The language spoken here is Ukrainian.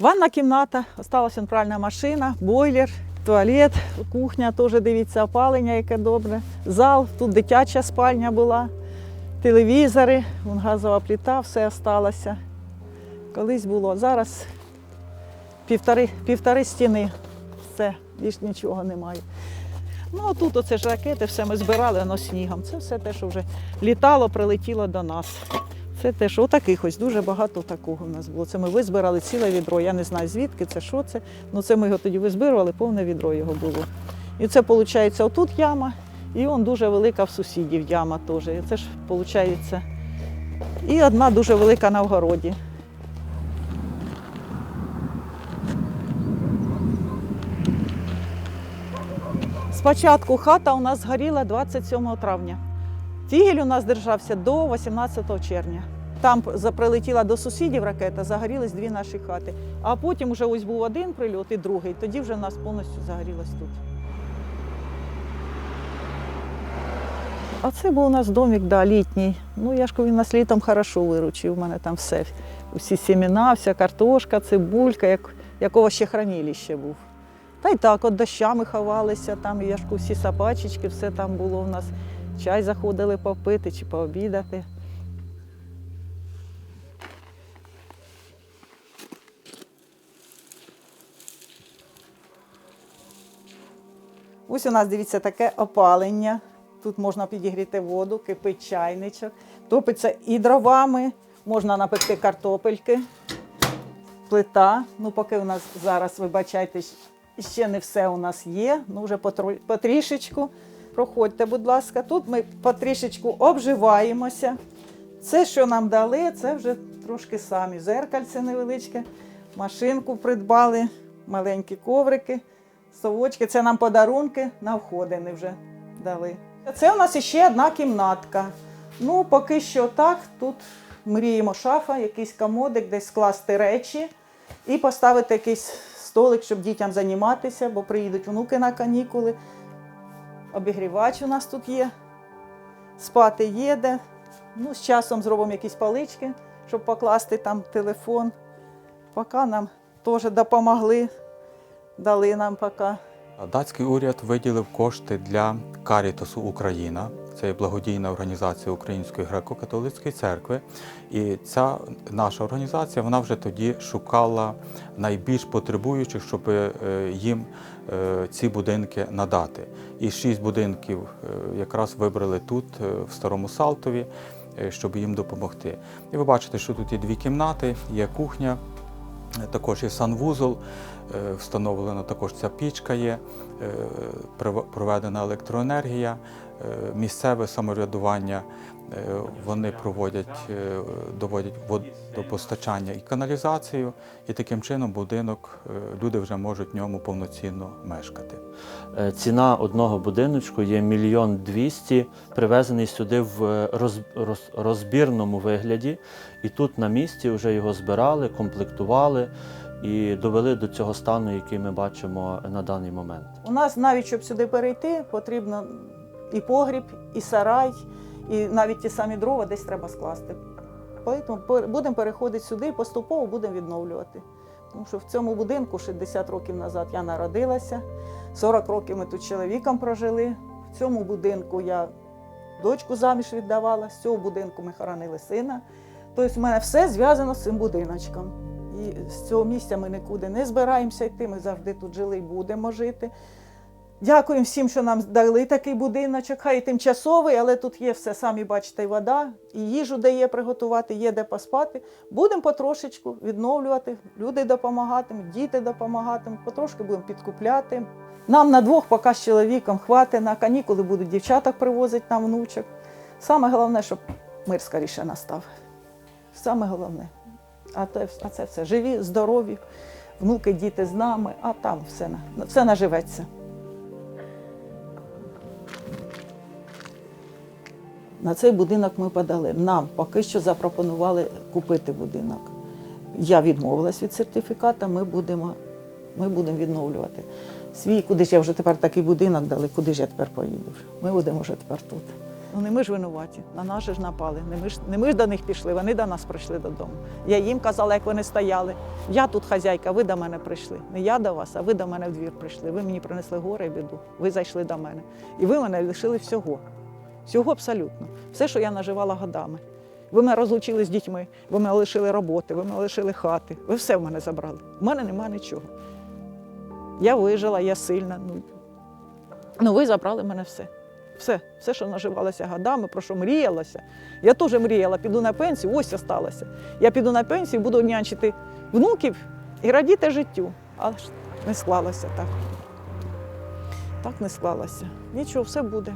Ванна кімната, осталась он пральна машина, бойлер, туалет, кухня теж дивіться, опалення, яке добре. Зал, тут дитяча спальня була, телевізори, вон газова плита, все осталося. Колись було. Зараз півтори, півтори стіни. Все, більш нічого немає. Ну, тут оце ж ракети, все ми збирали воно снігом. Це все те, що вже літало, прилетіло до нас. Це те, що отаких ось дуже багато такого в нас було. Це ми визбирали ціле відро. Я не знаю звідки це, що це. Ну це ми його тоді визбирували, повне відро його було. І це виходить, отут яма, і он дуже велика в сусідів яма теж. І це ж виходить. І одна дуже велика на вгороді. Спочатку хата у нас згоріла 27 травня. Фігель у нас держався до 18 червня. Там прилетіла до сусідів ракета, загорілись дві наші хати. А потім вже ось був один прильот і другий. Тоді вже нас повністю загорілось тут. А це був у нас домик, да, літній. Ну, я ж кажу, він нас літом хорошо виручив. У мене там все. Усі сімена, вся картошка, цибулька, як, якого ще хранилище був. Та й так, от дощами ховалися, там я ж кажу, всі собачечки, все там було у нас. Чай заходили попити чи пообідати. Ось у нас, дивіться, таке опалення. Тут можна підігріти воду, кипить чайничок, топиться і дровами, можна напекти картопельки, плита. Ну, поки у нас зараз, вибачайте, ще не все у нас є, ну вже потрішечку. Проходьте, будь ласка. Тут ми потрішечку обживаємося. Це, що нам дали, це вже трошки самі. Зеркальце невеличке, машинку придбали, маленькі коврики, совочки. Це нам подарунки на входини вже дали. Це у нас ще одна кімнатка. Ну, поки що так. Тут мріємо шафа, якийсь комодик, десь скласти речі і поставити якийсь столик, щоб дітям займатися, бо приїдуть внуки на канікули. Обігрівач у нас тут є. Спати є де. Ну, з часом зробимо якісь палички, щоб покласти там телефон. Поки нам теж допомогли, дали нам поки. Датський уряд виділив кошти для Карітасу Україна. Це є благодійна організація Української греко-католицької церкви. І ця наша організація вона вже тоді шукала найбільш потребуючих, щоб е, їм е, ці будинки надати. І шість будинків е, якраз вибрали тут, в Старому Салтові, щоб їм допомогти. І ви бачите, що тут є дві кімнати, є кухня, також є санвузол, встановлена також ця пічка є, проведена електроенергія, місцеве самоврядування. е, Вони проводять, е, доводять водопостачання і каналізацію, і таким чином будинок е, люди вже можуть в ньому повноцінно мешкати. Е, Ціна одного будиночку є мільйон двісті, привезений сюди в е, роз, роз- розбірному вигляді. І тут на місці вже його збирали, комплектували і довели до цього стану, який ми бачимо на даний момент. У нас навіть щоб сюди перейти, потрібно і погріб, і сарай, і навіть ті самі дрова десь треба скласти. Тому будемо переходити сюди і поступово будемо відновлювати. Тому що в цьому будинку 60 років назад я народилася, 40 років ми тут з чоловіком прожили. В цьому будинку я дочку заміж віддавала, з цього будинку ми хоронили сина. Тобто в мене все зв'язано з цим будиночком. І з цього місця ми нікуди не збираємося йти, ми завжди тут жили і будемо жити. Дякуємо всім, що нам дали такий будиночок, хай і тимчасовий, але тут є все, самі бачите, і вода, і їжу де є приготувати, є де поспати. Будемо потрошечку відновлювати, люди допомагатимуть, діти допомагатимуть, потрошки будемо підкупляти. Нам на двох поки з чоловіком хватить, на канікули будуть дівчаток привозити нам внучок. Саме головне, щоб мир скоріше настав. Саме головне. А, те, а це все живі, здорові, внуки, діти з нами, а там все, все наживеться. На цей будинок ми подали. Нам поки що запропонували купити будинок. Я відмовилась від сертифіката, ми будемо, ми будемо відновлювати. Свій, куди ж я вже тепер такий будинок дали, куди ж я тепер поїду? Ми будемо вже тепер тут. Ну не ми ж винуваті, на нас ж напали. Не ми ж, не ми ж до них пішли, вони до нас прийшли додому. Я їм казала, як вони стояли. Я тут хазяйка, ви до мене прийшли. Не я до вас, а ви до мене в двір прийшли. Ви мені принесли горе і біду. Ви зайшли до мене. І ви мене лишили всього. Всього абсолютно. Все, що я наживала годами. Ви мене розлучили з дітьми, ви мене лишили роботи, ви мене лишили хати. Ви все в мене забрали. У мене немає нічого. Я вижила, я сильна. Ну, ну ви забрали мене все. Все, все, що наживалося годами, про що мріялося. Я теж мріяла, піду на пенсію, ось осталося. Я піду на пенсію, буду нянчити внуків і радіти життю. Але ж не склалося так. Так не склалося. Нічого, все буде.